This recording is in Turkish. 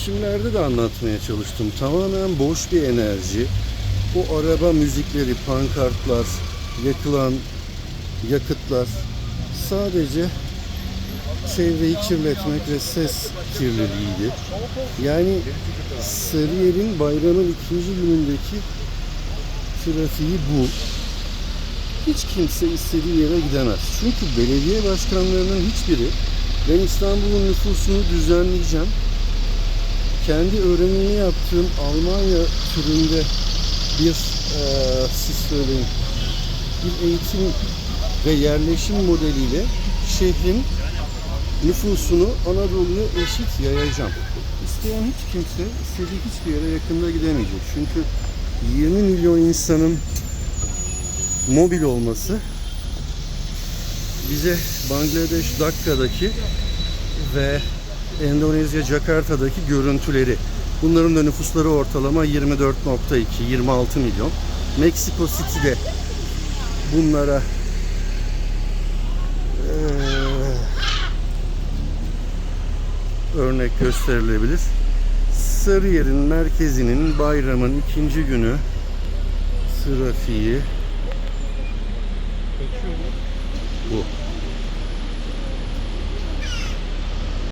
çekimlerde de anlatmaya çalıştım. Tamamen boş bir enerji. O araba müzikleri, pankartlar, yakılan yakıtlar sadece çevreyi kirletmek ve ses kirliliğiydi. Yani Sarıyer'in bayramın ikinci günündeki trafiği bu. Hiç kimse istediği yere gidemez. Çünkü belediye başkanlarının hiçbiri ben İstanbul'un nüfusunu düzenleyeceğim. Kendi öğrenimini yaptığım Almanya türünde bir eee siz söyleyin bir eğitim ve yerleşim modeliyle şehrin nüfusunu Anadolu'ya eşit yayacağım. İsteyen hiç kimse istediği hiçbir yere yakında gidemeyecek. Çünkü 20 milyon insanın mobil olması bize Bangladeş Dakka'daki ve Endonezya Jakarta'daki görüntüleri bunların da nüfusları ortalama 24.2 26 milyon. Meksiko City'de bunlara eee, örnek gösterilebilir. Sarıyer'in merkezinin bayramın ikinci günü trafiği bu.